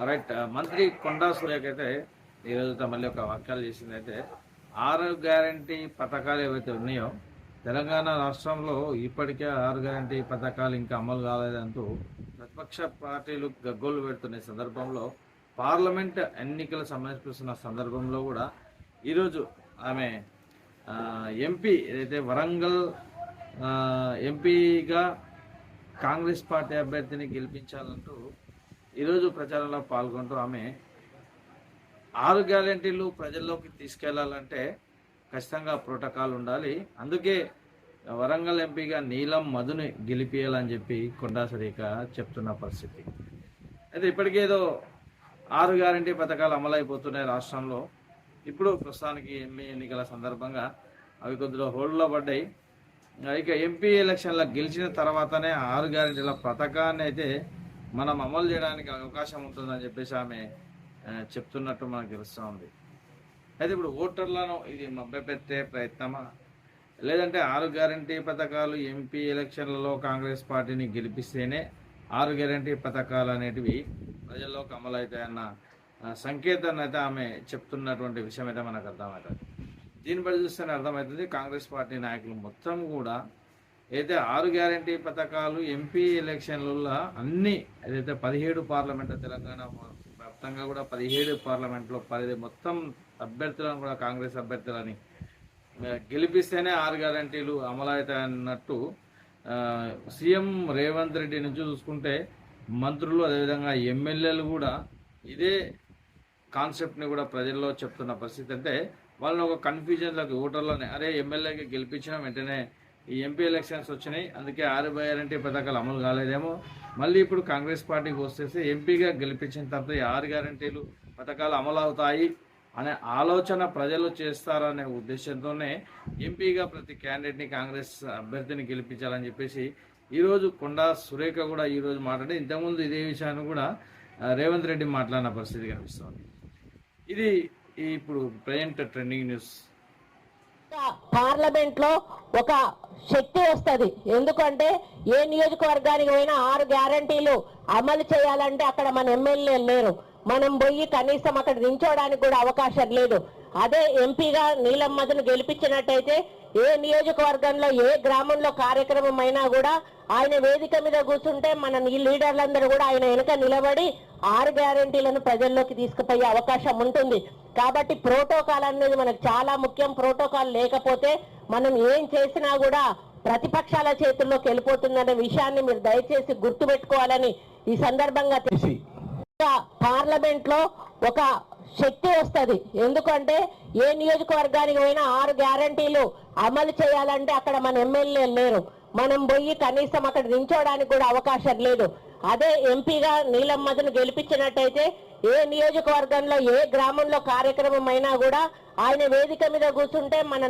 Right uh, మంత్రి కొండా సురేఖ అయితే ఈరోజు మళ్ళీ ఒక వ్యాఖ్యలు చేసింది అయితే ఆరు గ్యారంటీ పథకాలు ఏవైతే ఉన్నాయో తెలంగాణ రాష్ట్రంలో ఇప్పటికే ఆరు గ్యారంటీ పథకాలు ఇంకా అమలు కాలేదంటూ ప్రతిపక్ష పార్టీలు గగ్గోలు పెడుతున్న సందర్భంలో పార్లమెంట్ ఎన్నికలు సమర్పిస్తున్న సందర్భంలో కూడా ఈరోజు ఆమె ఎంపీ ఏదైతే వరంగల్ ఎంపీగా కాంగ్రెస్ పార్టీ అభ్యర్థిని గెలిపించాలంటూ ఈరోజు ప్రచారంలో పాల్గొంటూ ఆమె ఆరు గ్యారెంటీలు ప్రజల్లోకి తీసుకెళ్ళాలంటే ఖచ్చితంగా ప్రోటోకాల్ ఉండాలి. అందుకే వరంగల్ ఎంపీగా నీలం మధుని గెలిపియాలని చెప్పి కొండా సురేఖ చెప్తున్న పరిస్థితి. అయితే ఇప్పటికేదో ఆరు గ్యారంటీ పథకాలు అమలైపోతున్నాయి రాష్ట్రంలో. ఇప్పుడు ప్రస్తుతానికి ఎంపీ ఎన్నికల సందర్భంగా అవి కొద్దిగా హోల్డ్లో పడ్డాయి. ఇక ఎంపీ ఎలక్షన్లో గెలిచిన తర్వాతనే ఆరు గ్యారెంటీల పథకాన్ని అయితే మనం అమలు చేయడానికి అవకాశం ఉంటుందని చెప్పేసి ఆమె చెప్తున్నట్టు మనకు తెలుస్తూ ఉంది. అయితే ఇప్పుడు ఓటర్లను ఇది మభ్యపెట్టే ప్రయత్నమా? లేదంటే ఆరు గ్యారంటీ పథకాలు ఎంపీ ఎలక్షన్లలో కాంగ్రెస్ పార్టీని గెలిపిస్తేనే ఆరు గ్యారంటీ పథకాలు అనేటివి ప్రజల్లోకి అమలవుతాయన్న సంకేతాన్ని అయితే ఆమె చెప్తున్నటువంటి విషయం అయితే మనకు అర్థమవుతుంది. దీన్ని బట్టి చూస్తేనే అర్థమవుతుంది కాంగ్రెస్ పార్టీ నాయకులు మొత్తం కూడా అయితే ఆరు గ్యారంటీ పథకాలు ఎంపీ ఎలక్షన్లలో అన్ని ఏదైతే పదిహేడు పార్లమెంట్ తెలంగాణ వ్యాప్తంగా కూడా పదిహేడు పార్లమెంట్లో పది మొత్తం అభ్యర్థులను కూడా కాంగ్రెస్ అభ్యర్థులని గెలిపిస్తేనే ఆరు గ్యారంటీలు అమలవుతాయన్నట్టు సీఎం రేవంత్ రెడ్డి నుంచి చూసుకుంటే మంత్రులు అదేవిధంగా ఎమ్మెల్యేలు కూడా ఇదే కాన్సెప్ట్ని కూడా ప్రజల్లో చెప్తున్న పరిస్థితి. అంటే వాళ్ళని ఒక కన్ఫ్యూజన్లోకి ఓటర్లని అరే ఎమ్మెల్యేకి గెలిపించిన వెంటనే ఈ ఎంపీ ఎలక్షన్స్ వచ్చినాయి. అందుకే ఆరు గ్యారంటీ పథకాలు అమలు కాలేదేమో. మళ్ళీ ఇప్పుడు కాంగ్రెస్ పార్టీకి వస్తేసి ఎంపీగా గెలిపించిన తర్వాత ఈ ఆరు గ్యారంటీలు పథకాలు అమలు అవుతాయి అనే ఆలోచన ప్రజలు చేస్తారనే ఉద్దేశంతోనే ఎంపీగా ప్రతి క్యాండిడేట్ని కాంగ్రెస్ అభ్యర్థిని గెలిపించాలని చెప్పేసి ఈరోజు కొండా సురేఖ కూడా ఈరోజు మాట్లాడి ఇంతకుముందు ఇదే విషయాన్ని కూడా రేవంత్ రెడ్డి మాట్లాడిన పరిస్థితి కనిపిస్తుంది. ఇది ఇప్పుడు ప్రజెంట్ ట్రెండింగ్ న్యూస్. పార్లమెంట్లో ఒక శక్తి వస్తుంది. ఎందుకంటే ఏ నియోజకవర్గానికి పోయినా ఆరు గ్యారంటీలు అమలు చేయాలంటే అక్కడ మన ఎమ్మెల్యేలు లేరు. మనం పోయి కనీసం అక్కడ నించోడానికి కూడా అవకాశం లేదు. అదే ఎంపీగా నీలమ్మదను గెలిపించినట్టయితే ఏ నియోజకవర్గంలో ఏ గ్రామంలో కార్యక్రమం అయినా కూడా ఆయన వేదిక మీద కూర్చుంటే మన ఈ లీడర్లందరూ కూడా ఆయన వెనుక నిలబడి ఆరు గ్యారంటీలను ప్రజల్లోకి తీసుకుపోయే అవకాశం ఉంటుంది. కాబట్టి ప్రోటోకాల్ అనేది మనకు చాలా ముఖ్యం. ప్రోటోకాల్ లేకపోతే మనం ఏం చేసినా కూడా ప్రతిపక్షాల చేతుల్లోకి వెళ్ళిపోతుందనే విషయాన్ని మీరు దయచేసి గుర్తుపెట్టుకోవాలని ఈ సందర్భంగా తెలిసి పార్లమెంట్లో ఒక శక్తి వస్తది. ఎందుకంటే ఏ నియోజకవర్గానికి పోయినా ఆరు గ్యారంటీలు అమలు చేయాలంటే అక్కడ మన ఎమ్మెల్యేలు లేరు. మనం పోయి కనీసం అక్కడ నించోడానికి కూడా అవకాశం లేదు. అదే ఎంపీగా నీలం గెలిపించినట్టయితే ఏ నియోజకవర్గంలో ఏ గ్రామంలో కార్యక్రమం అయినా కూడా ఆయన వేదిక మీద కూర్చుంటే మన